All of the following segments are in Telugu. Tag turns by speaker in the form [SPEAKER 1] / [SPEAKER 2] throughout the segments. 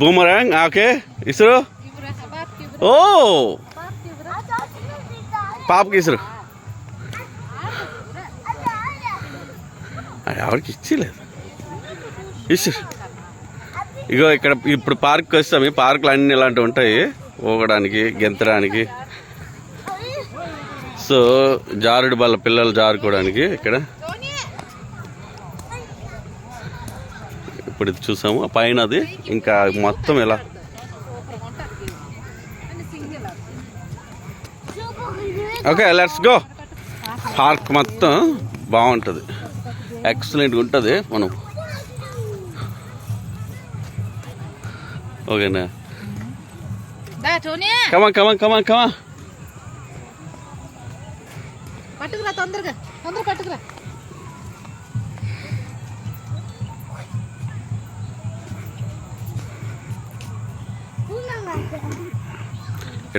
[SPEAKER 1] బూమరాంగ్ ఓకే ఇసురు ఓ పాపకి ఇసురు అది ఎవరికి ఇచ్చలేదు ఇసురు ఇగో ఇక్కడ ఇప్పుడు పార్క్కి వస్తాం. ఈ పార్కులు అన్నీ ఇలాంటివి ఉంటాయి. ఊగడానికి గెంతడానికి. సో జారుడు బల్ల పిల్లలు జారుకోవడానికి ఇక్కడ. ఇప్పుడు ఇది చూసాము ఆ పైన అది ఇంకా మొత్తం ఇలా ఓకే లెట్స్ గో పార్క్ మొత్తం బాగుంటుంది. ఎక్సలెంట్గా ఉంటుంది. మనం ఓకేనా? కమా కమా కమా కమా
[SPEAKER 2] పట్టుకురా తొందరగా. తొందర పట్టుకురా.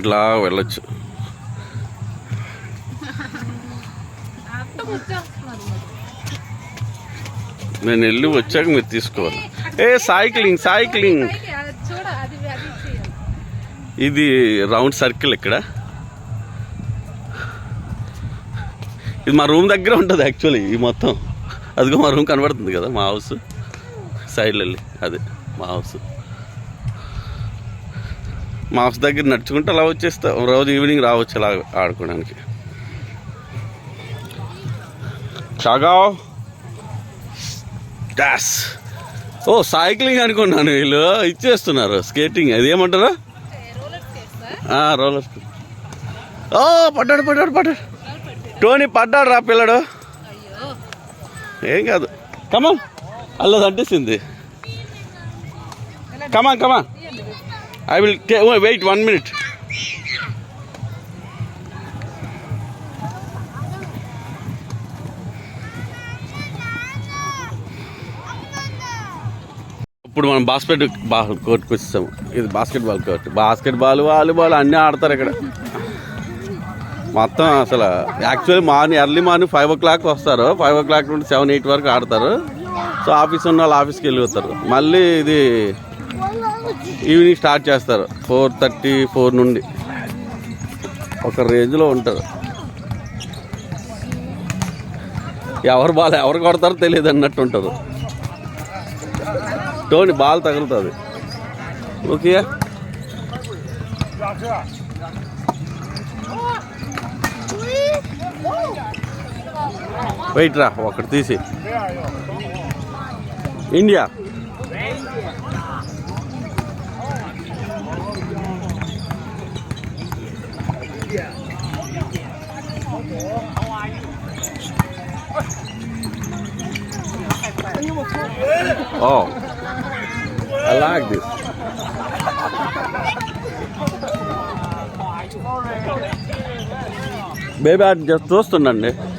[SPEAKER 1] ఇట్లా వెళ్ళొచ్చు. నేను వెళ్ళి వచ్చాక మీరు తీసుకోవాలి. ఏ సైక్లింగ్ సైక్లింగ్ ఇది రౌండ్ సర్కిల్ ఇక్కడ. ఇది మా రూమ్ దగ్గర ఉంటుంది యాక్చువల్లీ ఈ మొత్తం. అదిగో మా రూమ్ కనబడుతుంది కదా మా హౌస్ సైడ్లో వెళ్ళి అదే మా హౌస్ మా హౌస్ దగ్గర నడుచుకుంటూ అలా వచ్చేస్తా. రోజు ఈవినింగ్ రావచ్చు అలా ఆడుకోవడానికి. చగావ్. డాస్. ఓ సైక్లింగ్ అనుకున్నాను వీళ్ళు. ఇచ్చేస్తున్నారు. స్కేటింగ్. అది ఏమంటారు?
[SPEAKER 2] రోలర్
[SPEAKER 1] ఓ పడ్డాడు పడ్డాడు పడ్డాడు. టోనీ పడ్డాడు రా పిల్లడు. ఏం కాదు. కమా అల్లది అంటేసింది. కమా కమా I will wait one minute ఇప్పుడు మనం బాస్కెట్ బాల్ కోర్టుకు వచ్చేసాము. ఇది basketball court basketball volleyball అన్నీ ఆడతారు ఇక్కడ. మొత్తం అసలు actually morning early morning five o'clock వస్తారు. ఫైవ్ ఓ క్లాక్ నుండి సెవెన్ ఎయిట్ వరకు ఆడతారు. సో ఆఫీస్ ఉన్న వాళ్ళు ఆఫీస్కి వెళ్ళిపోతారు మళ్ళీ ఇది ఈవినింగ్ స్టార్ట్ చేస్తారు. ఫోర్ థర్టీ ఫోర్ నుండి. ఒక రేంజ్లో ఉంటారు ఎవరు బాల్ ఎవరు కొడతారో తెలియదు అన్నట్టు ఉంటుంది. టోని బాల్ తగులుతుంది. ఓకే. వెయిట్ రా ఒకటి తీసి. India. Oh, I like this. Baby, I just toast on it. Eh?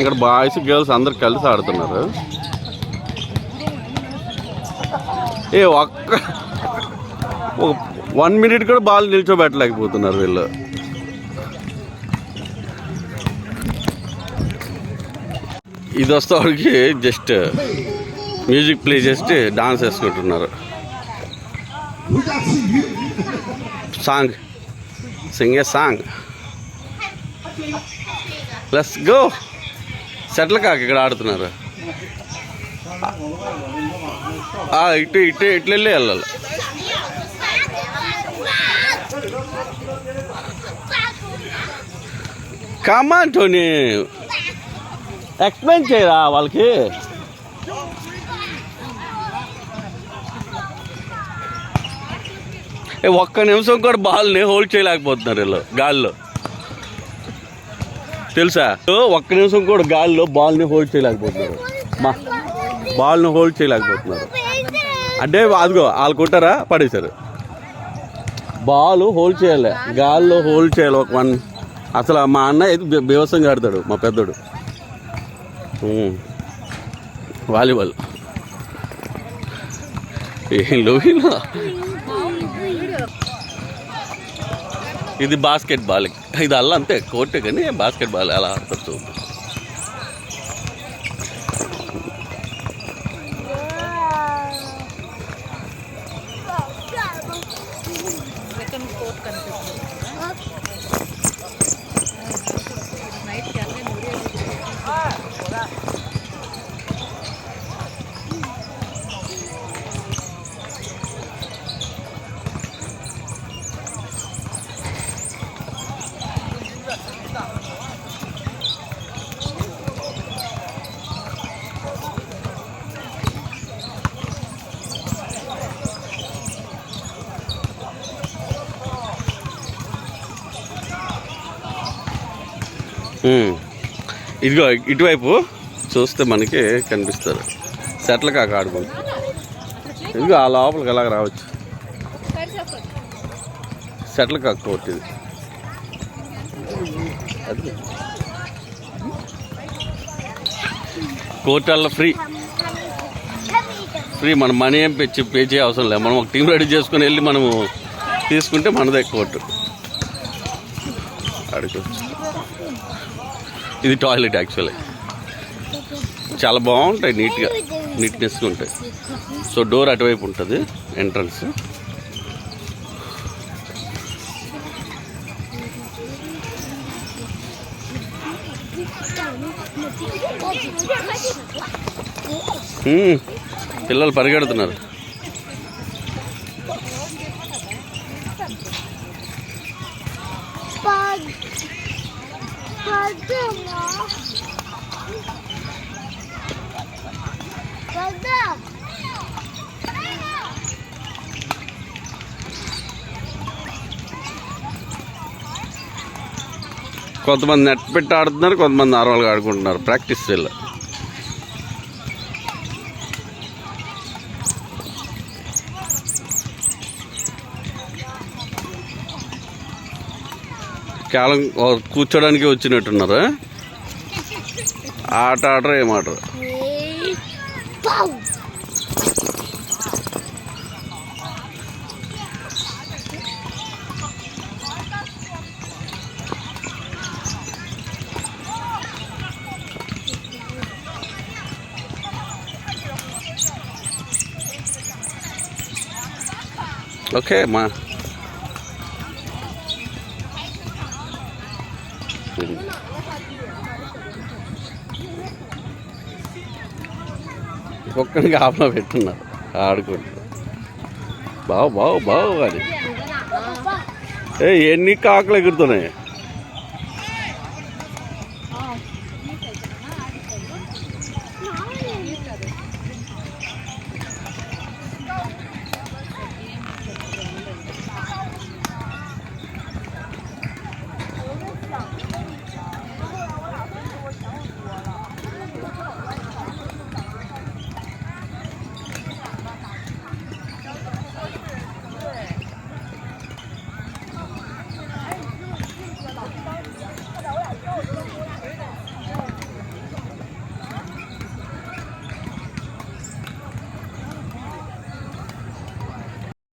[SPEAKER 1] ఇక్కడ బాయ్స్ గర్ల్స్ అందరు కలిసి ఆడుతున్నారు. ఏ ఒక్క ఒక వన్ మినిట్ కూడా బాల్ నిల్చోబెట్టలేకపోతున్నారు వీళ్ళు. ఇది వస్తేవాడికి జస్ట్ మ్యూజిక్ ప్లే చేసి డాన్స్ వేసుకుంటున్నారు. Song sing a song plus go settle కాక ఇక్కడ ఆడుతున్నారు. ఇటు ఇటు ఇట్లా వెళ్ళి వెళ్ళాలి కమాన్ టోనీ ఎక్స్ప్లెయిన్ చేయరా వాళ్ళకి? ఏ, ఒక్క నిమిషం కూడా బాల్ని హోల్డ్ చేయలేకపోతున్నారు వీళ్ళు గాల్లో. తెలుసా? ఓ, ఒక్క నిమిషం కూడా గాల్లో బాల్ని హోల్డ్ చేయలేకపోతున్నారు. మా బాల్ని హోల్డ్ చేయలేకపోతున్నారు. అంటే అదిగో వాళ్ళు కొట్టారా పడేశారు. బాల్ హోల్డ్ చేయాలి. గాల్లో హోల్డ్ చేయాలి ఒక వన్. అసలు మా అన్న అయితే బీ- బీభత్సంగా ఆడతాడు మా పెద్దోడు. వాలీబాల్. ఏం లోహిలో ఇది బాస్కెట్ బాల్ ఇది అల్ల అంతే కోర్టే కానీ బాస్కెట్ బాల్ ఎలా ఆడతారు কনফিউজ ఇదిగో ఇటువైపు చూస్తే మనకి కనిపిస్తారు. సెట్ల కాక ఆడుకుంటు. ఇదిగో ఆ లోపలికి ఎలాగ రావచ్చు?
[SPEAKER 2] సెట్ల
[SPEAKER 1] సెటిల్ కాక కోర్ట్ ఇది. అది. ఫ్రీ. ఫ్రీ మన మనీ ఏం పే పే చేయ అవసరం లేదు. మనం ఒక టీం రెడీ చేసుకుని వెళ్ళి మనము తీసుకుంటే మనదే కోర్టు. అడుకోవచ్చు ఇది టాయిలెట్ యాక్చువల్లీ. చాలా బాగుంటాయి నీట్గా నీట్నెస్గా ఉంటాయి. సో డోర్ అటువైపు ఉంటుంది ఎంట్రన్స్. పిల్లలు పరిగెడుతున్నారు. కొంతమంది నెట్ పెట్టి ఆడుతున్నారు కొంతమంది నార్మల్గా ఆడుకుంటున్నారు. ప్రాక్టీస్ చేయాలి. కేవలం కూర్చోడానికి వచ్చినట్టున్నారు. ఆట ఆడరు ఏం ఓకే మా ఒక్కడికి ఆపలో పెట్టున్నారు. ఆడుకుంటారు బావు బావు బావు అది ఏ ఎన్ని కాకులు ఎగురుతున్నాయి?